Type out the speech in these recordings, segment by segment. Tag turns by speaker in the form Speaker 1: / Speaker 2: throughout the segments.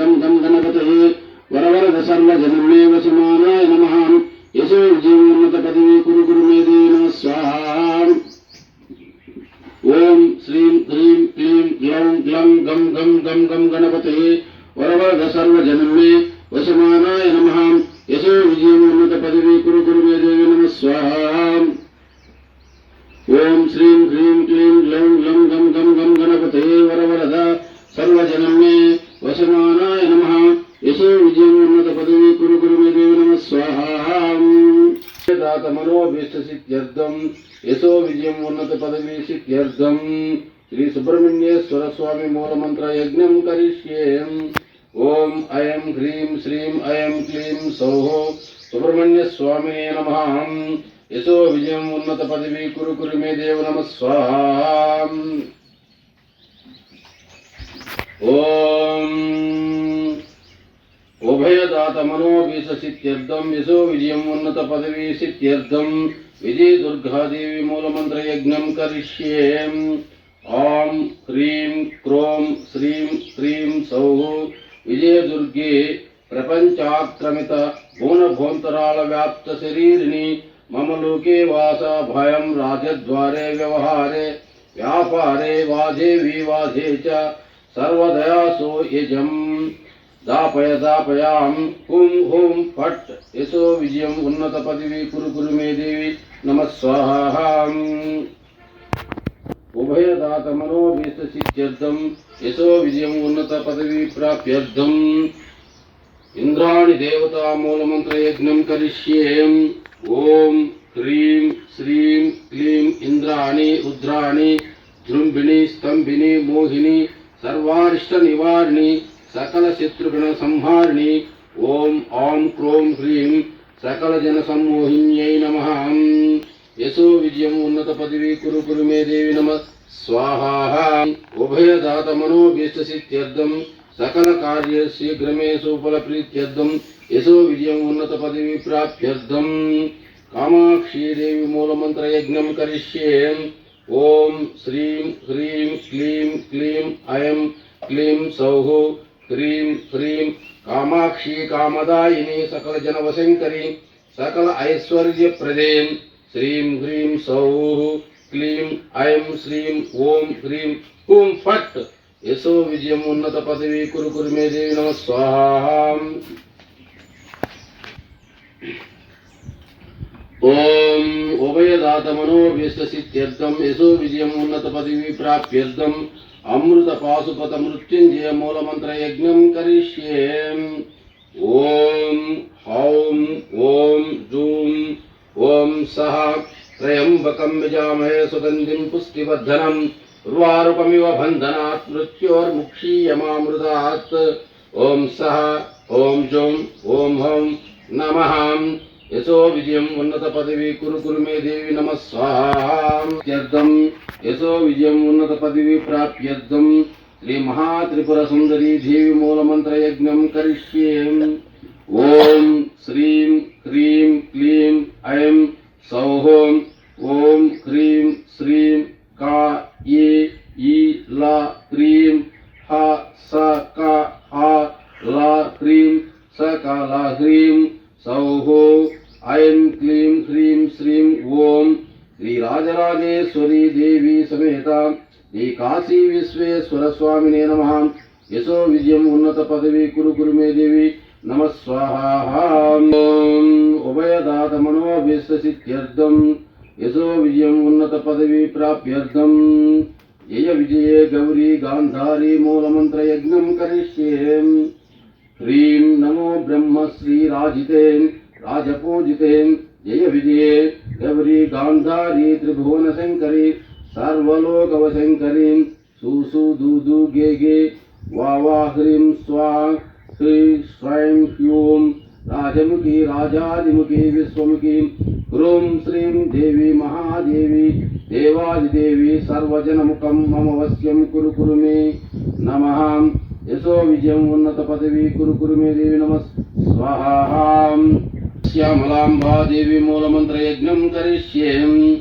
Speaker 1: गम गम गणपते वरवरद सर्वजनमे वसमानाय नमः। यशो जीवोन्नतपदवी कुरु कुरु मे देन स्वाहा। ॐ श्रीं, ह्रीं, क्लीं, ग्लौं, ग्लं, गं गं गं गं गणपते वरवरद सर्वजनमे वसमानाय नमः। यशो जीवोन्नतपदवी कुरु कुरु मे देव नमः। स्वाहा। ॐ श्रीं, ह्रीं, क्लीं, ग्लौं, ग्लं, गं गं गं गणपते वरवरद सर्वजनमे प्रकाशमानाय नमः। यशो विजयमुन्नतपदवी कुरु कुरु मे देव नमः। स्वाहा। दातमनोभीष्टसिद्ध्यर्थं यशो विजयम् उन्नतपदवी सिद्ध्यर्थं श्रीसुब्रह्मण्येश्वरस्वामिमूलमन्त्रयज्ञं करिष्ये। ॐ ऐं ह्रीं श्रीं ऐं क्लीं सौः सुब्रह्मण्यस्वामिने नमः। यशो विजयम् उन्नतपदवी कुरु कुरु मे देव नमः। स्वाहा। तमनोऽभिसित्यर्थं यशो विजयम् उन्नतपदवी सिद्ध्यर्थं विजयदुर्गादेवी मूलमन्त्रयज्ञं करिष्ये। ॐ सौ विजय दुर्गे प्रपंचाक्रमित सौः। भोंतराल व्याप्त गुणभोन्तरालव्याप्तशरीरिणि। मम लोके भय राजद्वारे व्यवहारे। व्यापारे वाधे विवाधे च सर्वदया सो यजम्। దాపయ దాపయాం హుం హుం ఫట్. యశో విజయం ఉన్నత పదవి కురు కురు మే దేవి. నమస్వాహాం ఉభయదాత మనోభీష్ట సిద్ధ్యర్థం యశో విజయం ఉన్నత పదవి ప్రాప్యర్థం ఇంద్రాణి దేవతా మూలమంత్ర యజ్ఞం కరిష్యేం. ఓం హ్రీం శ్రీం క్లీం ఇంద్రాణి రుద్రాణి. జృంభిణి స్తంభిని మోహిని. సర్వారిష్ట నివారిణి. సకల శత్రుఘ్న సంహారిణి ఓం ఆం క్రోం హ్రీం సకల జన సమ్మోహిన్యై నమ యశో విజయం ఉన్నత పదవి కురు కురు మే దేవి నమ స్వాహ ఉభయదాత మనోభీష్ట సిద్ధ్యర్థం సకల కార్య శీఘ్రమే సుఫల ప్రీత్యర్థం యశో విజయం ఉన్నత పదవి ప్రాప్యర్థం కామాక్షీదేవి మూలమంత్ర యజ్ఞం కరిష్యే ఓం శ్రీం హ్రీం హ్రీం కామాక్షి కామదాయిని సకల జనవశంకరి సకల ఐశ్వర్యప్రదే శ్రీం హ్రీం సౌః క్లీం ఐం శ్రీం ఓం హ్రీం హూం ఫట్ యశో విజయం ఉన్నత పదవి కురు కురు మే దేవి నమ స్వాహాం ओम उभयदात मनो उभयदातमनोभीष्टसिद्ध्यर्थं यशो विजय उन्नत पदवी प्राप्त अमृत पाशुपत मृत्युंजय विजयमुन्नतपदवीप्राप्त्यर्थम् अमृतपाशुपतमृत्युञ्जयमूलमन्त्रयज्ञं करिष्ये। ओम हौं ओम जूं, ॐ सः त्रयम्बकं विजामहे सुगन्धिं पुष्टिवर्धनम् उर्वारुपमिव बन्धनात् मृत्योर्मुक्षीयमामृतात्। ओम सह ओम जौं ओम हौं नमः। यशो विजयम् उन्नतपदवी कुरु कुरु मे देवी नमः स्वाहाम् यशो विजयम् उन्नतपदवी प्राप्यर्थम् श्रीमहात्रिपुरसुन्दरी देवी मूलमन्त्रयज्ञम् करिष्ये। ॐ श्रीं ह्रीं क्लीं ऐं सौः। ॐ ह्रीं श्रीं का ये ई ला क्रीं हा स का हा ला क्रीं स का ला ह्रीं सौः। ఐం క్లీం హ్రీం శ్రీం ఓం శ్రీ రాజరాజేశ్వరీ దేవి సమేత శ్రీ కాశీ విశ్వేశ్వర స్వామినే నమ. యశో విజయం ఉన్నత పదవి కురు కురు మే దేవి. నమ ఉభయదాత మనోభీష్ట యశో విజయం ఉన్నత పదవి ప్రాప్యర్థం. జయ విజయే గౌరీ గాంధారీ మూలమంత్రయజ్ఞం కరిష్యే. హ్రీం నమో బ్రహ్మశ్రీ రాజితే. राजपूजिते जय विजये गौरी गान्धारी त्रिभुवनशङ्करी सर्वलोकवशङ्करीं सुसु दूदु गे गे वा वा ह्रीं स्वा ह्री स्वैं ह्यूं, राजमुखी राजादिमुखी विश्वमुखी ह्रूं श्रीं देवी महादेवी, देवादिदेवी सर्वजनमुखं मम वश्यं कुरु कुरु मे नमः। यशो विजयम् उन्नतपदवी कुरु कुरु मे देवी नमः। स्वाहा। श्यामलाम्बा देवी मूलमन्त्रयज्ञं करिष्येम्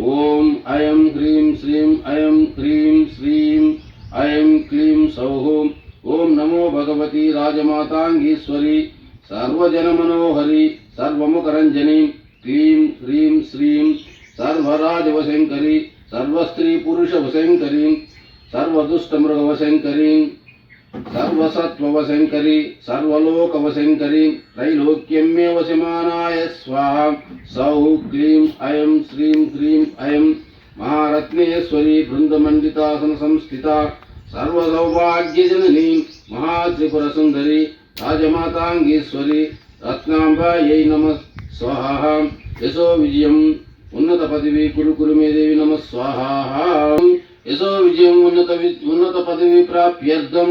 Speaker 1: ॐ ऐं ह्रीं श्रीं ऐं ह्रीं श्रीं ऐं क्लीं सौः। ॐ नमो भगवती राजमाताङ्गीश्वरी, सर्वजनमनोहरी, सर्वमुखरञ्जनी, क्लीं ह्रीं श्रीं सर्वराजवशङ्करी, सर्वस्त्रीपुरुषवशङ्करीं, सर्वदुष्टमृगवशङ्करीं। సర్వసత్వవశంకరి సర్వలోకవశంకరి త్రైలోక్యమే వశమానాయ స్వాహ సౌ క్లీం అయం శ్రీం హ్రీం అయం మహారత్నేశ్వరి బృందమండితాసన సంస్థిత సర్వసౌభాగ్యజననీ మహాత్రిపురసుందరి రాజమాతాంగీశ్వరి రత్నాంబాయై నమ స్వాహ యశో విజయం ఉన్నత పదవి కురు కురు మే దేవి నమ స్వాహ యశో విజయం ఉన్నత ఉన్నత పదవి ప్రాప్యర్థం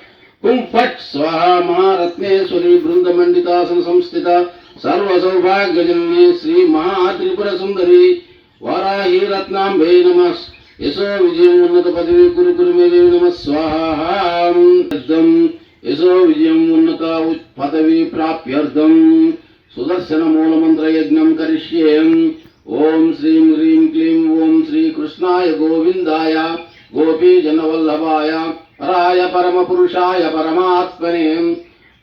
Speaker 1: పుం ఫట్ స్వాహ మహారత్నేశ్వరి బృందమండితాసన సంస్థిత సర్వ సౌభాగ్యజనని శ్రీ మహాత్రిపుర సుందరి వారాహి రత్నాంబే నమ యశో విజయం ఉన్నత పదవి కురు కురు మేదేవి నమ స్వాహాం యశో విజయం ఉన్నత పదవి ప్రాప్యర్థం సుదర్శన మూలమంత్ర యజ్ఞం కరిష్యే ఓం శ్రీం హ్రీం క్లీం ఓం శ్రీ కృష్ణాయ గోవిందాయ గోపీ జనవల్లభాయ पराय परमपुरुषाय परमात्मने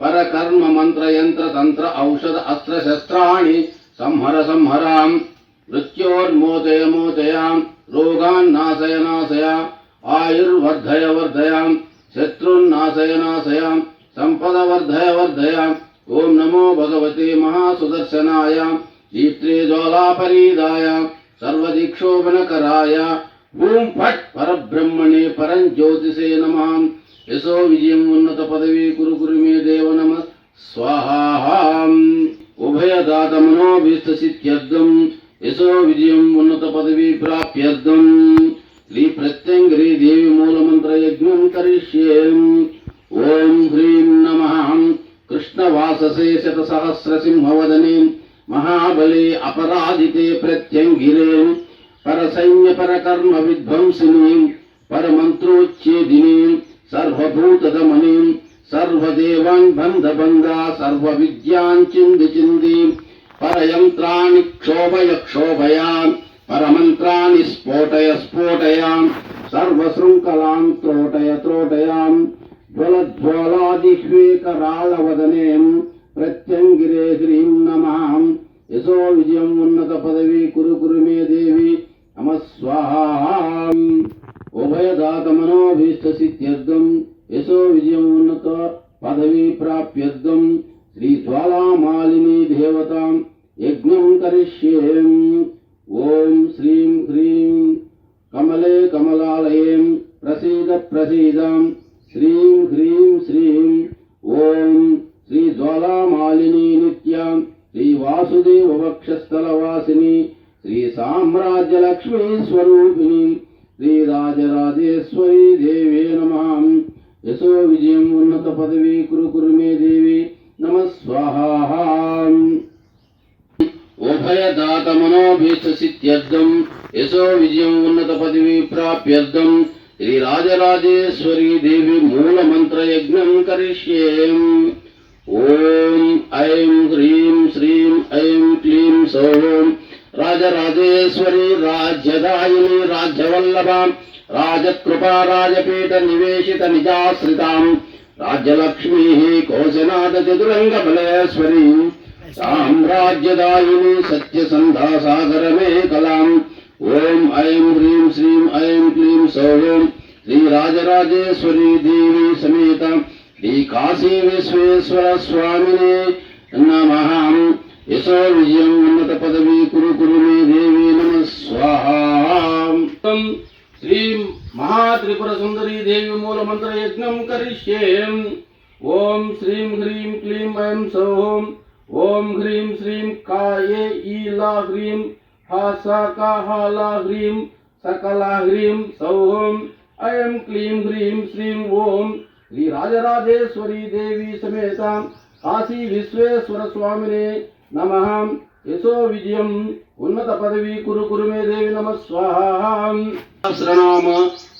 Speaker 1: परकर्म मंत्र यंत्र तंत्र औषध अस्त्र शस्त्राणि संहर संहरा मृत्योन्मोदय मोदया रोगान्नाशय नाशय आयुर्वर्धय वर्धया शत्रुन्नाशय नाशया संपद वर्धय वर्धया ॐ नमो भगवते महासुदर्शनाय दीप्त्रे ज्वालापरीदाय सर्वदीक्षोभनकराय ఓం ఫట్ పరబ్రహ్మణే పరం జ్యోతిషే నమాం. యశో విజయం ఉన్నత పదవి కురు కురు మే దేవ నమ. స్వాహాం ఉభయదాత మనోభీష్టసిద్ధ్యర్థం యశో విజయం ఉన్నత పదవి ప్రాప్యర్థం. శ్రీ ప్రత్యంగిరి దేవి మూలమంత్ర యజ్ఞం కరిష్యే. ఓం హ్రీం నమ. కృష్ణవాససే శతసహస్ర సింహవదనే మహాబలే అపరాజితే ప్రత్యంగిరే. పరసైన్య పరకర్మ విధ్వంసినీం పరమంత్రోచ్ఛేదిని సర్వభూతదమనీం సర్వదేవాన్ బంధబంధా సర్వ విద్యాన్ చింది చింది పరయంత్రాణి క్షోభయ క్షోభయా పరమంత్రాన్ని స్ఫోటయ స్ఫోటయాం సర్వశృంఖలాం త్రోటయ త్రోటయాం జ్వలజ్వాలాదిహ్వేకరాళవదనే ప్రత్యంగిరే హ్రీం నమః యశో విజయం ఉన్నత పదవి కురు కురు మే దేవి నమ స్వాహాం ఉభయదాత మనోభీష్ట సిద్ధ్యర్థం యశో విజయం ఉన్నత పదవి ప్రాప్యర్థం శ్రీ జ్వాలామాలిని దేవతాం యజ్ఞం కరిష్యేం ఓం శ్రీం హ్రీం కమలే కమలాలయం ప్రసీద ప్రసీదం శ్రీం హ్రీం శ్రీం ఓం శ్రీ జ్వాలామాలిని నిత్యాం శ్రీ వాసుదేవ వక్షస్థలవాసిని శ్రీ సామ్రాజ్య లక్ష్మీ స్వరూపిణి శ్రీ రాజరాజేశ్వరి దేవే నమ. యశో విజయం ఉన్నత పదవి కురు కురు మే దేవి నమ. స్వాహాం. ఉభయదాత మనోభీష్ట సిద్ధ్యర్థం యశో విజయం ఉన్నత పదవి ప్రాప్యర్థం. శ్రీ రాజరాజేశ్వరి దేవి మూల మంత్ర యజ్ఞం కరిష్యేం. ఓం ఐం హ్రీం శ్రీం ఐం క్లీం సౌం. రాజరాజేశ్వరి రాజ్యదాయిని రాజ్యవల్లభాం రాజకృపా రాజపీఠ నివేశిత నిజాశ్రితాం రాజ్యలక్ష్మీ కోశనాథ చతురంగ బలేశ్వరీ సామ్రాజ్యదాయిని సత్యసంధా సాగరమే కలాం ఓం ఐం హ్రీం శ్రీం ఐం క్లీం సౌం శ్రీ రాజరాజేశ్వరి దేవి సమేత శ్రీ కాశీ విశ్వేశ్వర స్వామినే నమః यशोर्यम् उन्नतपदवी कुरु कुरु मे देवी नमः स्वाहा। श्रीं महात्रिपुरसुन्दरी देवी मूलमन्त्रयज्ञं करिष्ये ॐ श्रीं ह्रीं क्लीं ऐं सौं। ॐ ह्रीं श्रीं काये ईला ह्रीं हा सा। का हा ला ह्रीं सकला ह्रीं सौं ऐं क्लीं ह्रीं श्रीं ॐ श्रीराजराजेश्वरी देवी समेतां। काशी विश्वेश्वर स्वामिने नमः। यशो विजयम्। उन्नत पदवी। कुरु कुरु मे देवी नमः। स्वाहा। सहस्रनाम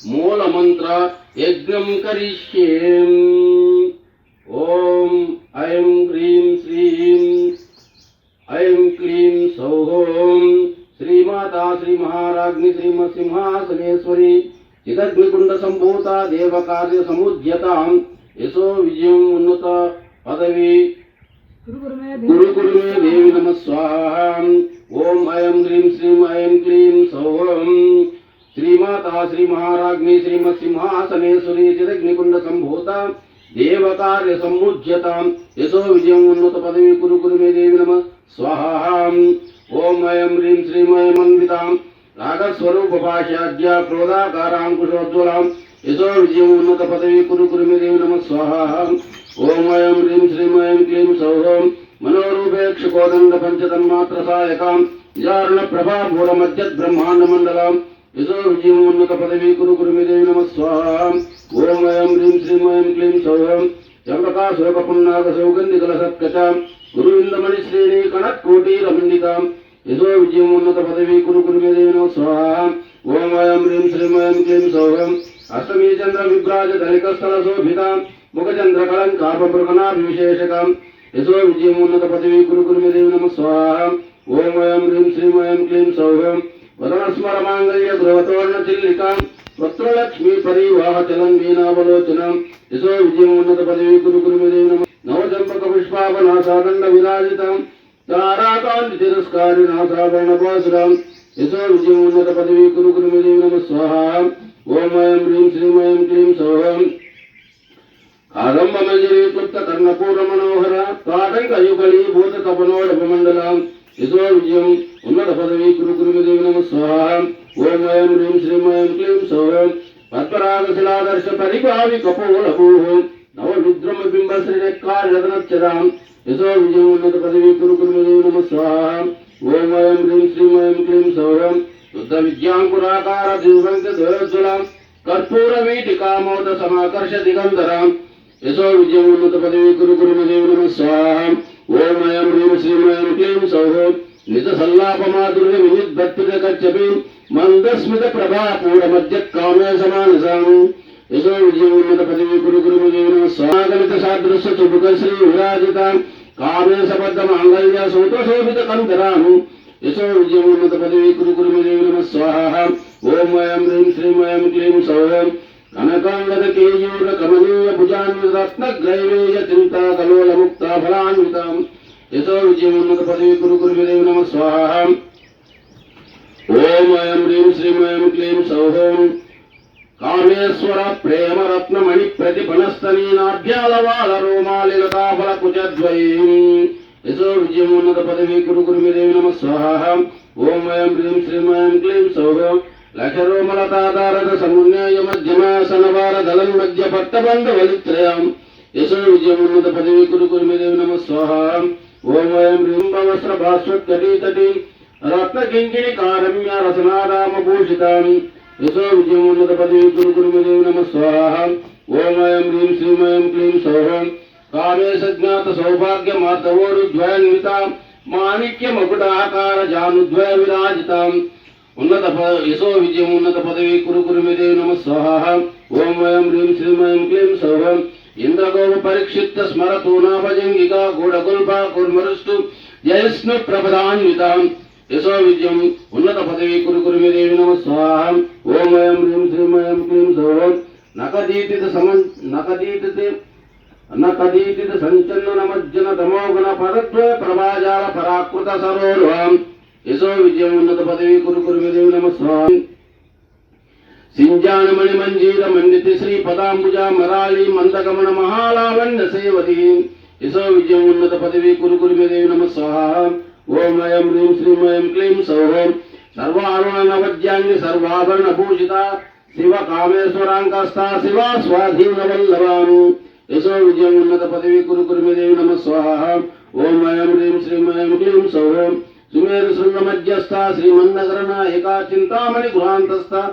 Speaker 1: मूल मंत्र यज्ञम करिष्ये ओम ऐं ह्रीं श्रीं। ऐं क्लीं सौहों श्रीमाता श्रीमहाराज्ञि श्रीम सिंहासनेश्वरी चिदग्निकुण्ड सम्भूता देवकार्यसमुद्यतां यशो विजयम्। उन्नत पदवी। యశో విజయం ఉన్నత పదవి గురు గురు మే దేవి నమ స్వాహ ఓం అయం హ్రీం శ్రీం ఐం క్లీం సౌహం శ్రీమాతా శ్రీ మహారాజ్ఞి శ్రీమ సింహాసనేశ్వరి చిదగ్నికుండ సంభూత దేవకార్య సముజ్యతాం యశో విజయం ఉన్నత పదవి కురు కురు మే దేవి నమ స్వాహాం ఓం అయం హ్రీం శ్రీం ఐం అన్వితాం రాగస్వరూప భాష్యాద్య క్రోధాకారాంకుశోజ్వలాం యశో విజయం ఉన్నత పదవి కురు కురు మే దేవి నమ స్వాహాం ఓం అయం హ్రీం శ్రీమయం క్లీం సౌహం మనోరూపేక్ష కోదండ పంచతన్మాత్ర సాయకాం. విచారణ ప్రభా మూల మధ్య బ్రహ్మాండ మండలం. యశో విజయం ఉన్నత పదవి కురు కురుమిదేవి నమ స్వాహం. ఓం అయం హ్రీం శ్రీమయం ఐం క్లీం సౌహం చంపకాసురక పున్నాగ సౌగంధి కల సత్కచాం. గురువిందమణి శ్రేణి కణకోటి రమండితాం యజో విజయం ఉన్నత పదవి కురు కురుమిదేవి నమ స్వాహం. ఓం అయం హ్రీం శ్రీమయం క్లీం సౌహం అష్టమీ చంద్ర విభ్రాజ ధనిక స్థల శోభితాం. ముఖచంద్రకళం కళంకాప విశేషకాం. యశో విజయమున్నత పదవి కురు కురు నమ స్వాహాం. ఓం వయం హ్రీం శ్రీమయం క్లీం సౌహం వదన స్మర గృహతోర్ణ చిల్లికాం వక్రలక్ష్మీ పరివాహ చలం వీణావలోచనం. యశో విజయమున్నత పదవి కురు కురు నమ నవచంపక పుష్పాపనాసాదండ విరాజితం. తారాకాంతి తిరస్కారి నాసాభరణ పాసురాం యశో విజయమున్నత పదవి కురు కురు నమ స్వాహ. ఓం వయం హ్రీం శ్రీమయం క్లీం సౌహం కాదంబమజరీ కర్ణపూర మనోహర కాటంక యుగళీ భూత తపనోడప మండలం యశో విజయం ఉన్నత పదవి కురు కురు నమ స్వాహ. ఓం వయం హ్రీం శ్రీం ఐం క్లీం సౌరం. పద్మరాగశిలాదర్శ పరిభావి కపోల భూహం నవ విద్రమ బింబ శ్రీకాళదనచ్చరాం యశో విజయం ఉన్నత పదవి కురు కురు నమ స్వాహ. ఓం వయం హ్రీం శ్రీం ఐం క్లీం సౌరం. శుద్ధ విద్యాంకురాకార దివ్యంక ద్వయోజ్వలాం కర్పూర వీటి కామోద సమాకర్ష దిగంధరాం యశో విజయం ఉన్నత పదవి కురు కురు మే దేవి నమ స్వాహ ఓం అయం హ్రీం శ్రీం ఐం క్లీం సౌహం నిజ సల్లాపమాధుర్య వినిద్భక్తిక కచ్చపి మందస్మిత ప్రభా పూడ మధ్య కామే సమానసాం యశో విజయం ఉన్నత పదవి కురు కురు మే దేవి నమ స్వాగమిత సాదృశ్య చుబుక శ్రీ విరాజిత కామే సబద్ధ మాంగళ్య సూత శోభిత కంకరాం యశో విజయం ఉన్నత పదవి కురు కురు మే దేవి నమ స్వాహ ఓం అయం హ్రీం శ్రీం ఐం క్లీం సౌహం కనకాంగద కేయూర కమనీయ భుజాన్విత రత్నగ్రైవేయ చింతా కలోల ముక్త ఫలాన్వితాం యశో విజయమున్నత పదవి కురు కురు మే నమ స్వాహ ఓం అయం హ్రీం శ్రీమయం క్లీం సౌహం కామేశ్వర ప్రేమ రత్నమణి ప్రతిఫలస్తనీనాభ్యాలవాల రోమాలిలతాఫల కుజద్వయం యశో విజయమున్నత పదవి కురు కురు మే నమ స్వాహ ఓం అయం హ్రీం శ్రీమయం క్లీం సౌహం లక్షరోమలతాదారద సమున్యాయ మధ్యమాసనవార దళం మధ్య పట్టబంధ వలిత్రయాం యశో విజయమున్నత పదవి కురు కురు నమ స్వాహ. ఓం వయం రింబవస్త్ర వస్త్ర భాస్వత్కటీ రత్న కింకిణి కారమ్య రసనారామ భూషితాం యశో విజయమున్నత పదవి కురు కురు నమ స్వాహ. ఓం వయం హ్రీం శ్రీమయం క్లీం సౌహం. కామే సజ్ఞాత సౌభాగ్య మాతవోరుద్వయన్విత. మాణిక్య మకుటాకార జానుద్వయ విరాజితాం. ఉన్నత యశో విజయం ఉన్నత పదవి కురు కురు మే నమ స్వాహ. ఓం వయం హ్రీం శ్రీం ఐం క్లీం సౌహం. ఇంద్రగోప పరిక్షిప్త స్మరతు నాభజంగిక గూఢగుల్ప కుర్మరుస్తు. జయస్ను ప్రభదాన్వితాం. యశో విజయం ఉన్నత పదవి కురు కురు మే నమ స్వాహ. ఓం వయం హ్రీం శ్రీం ఐం క్లీం సౌహం. నకదీతిత సమ నకదీతిత నకదీతిత సంచన్న నమజ్జన తమోగుణ పరత్వ ప్రభాజాల పరాకృత సరోర్వాం యశో విజయం పదవి కురు కురు మే దేవి నమ స్వామి సింజానమణి మంజీర మన్నితి శ్రీ పదాంబుజ మరాళి మందగమన మహాలావణ్య సేవతి. యశో విజయం ఉన్నత పదవి కురు కురు మే దేవి నమ స్వాహ ఓం అయం హ్రీం శ్రీమయం క్లీం సౌహం. సర్వారుణ నవద్యాంగి సర్వాభరణ భూషిత. శివ కామేశ్వరాంకస్త శివ స్వాధీన వల్లవాను యశో విజయం ఉన్నత పదవి కురు కురు మే దేవి నమ స్వాహ ఓం అయం హ్రీం శ్రీమయం క్లీం సౌహం. సుమేరు శృంగ మధ్యస్థ శ్రీమన్నగర నాయక చింతామణి గృహాంతస్థ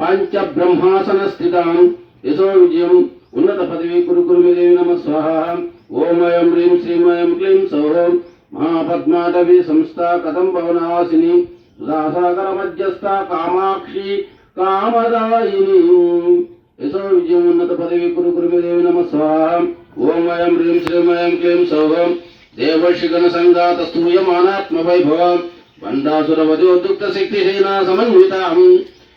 Speaker 1: పంచ బ్రహ్మాసన స్థితాం. యశో విజయం. ఉన్నత పదవి కురు కురుమే నమ స్వాహ. ఓమయం అయం హ్రీం శ్రీం క్లీం సౌరం మహాపద్మాటవి సంస్థ కథం భవనాశిని సుధాసాగర మధ్యస్థ కామాక్షి కామదాయిని. యశో విజయం. ఉన్నత పదవి కురు కురుమే నమ స్వాహ. ఓమయం అయం హ్రీం శ్రీం క్లీం సౌరం देवर्षिगणसङ्गातस्तूयमानात्मवैभव भण्डासुरवधोद्युक्तशक्तिशैला समन्विताम्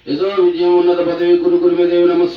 Speaker 1: यशो विजयमुन्नतपदवी कुरु कुरु में देव नमः।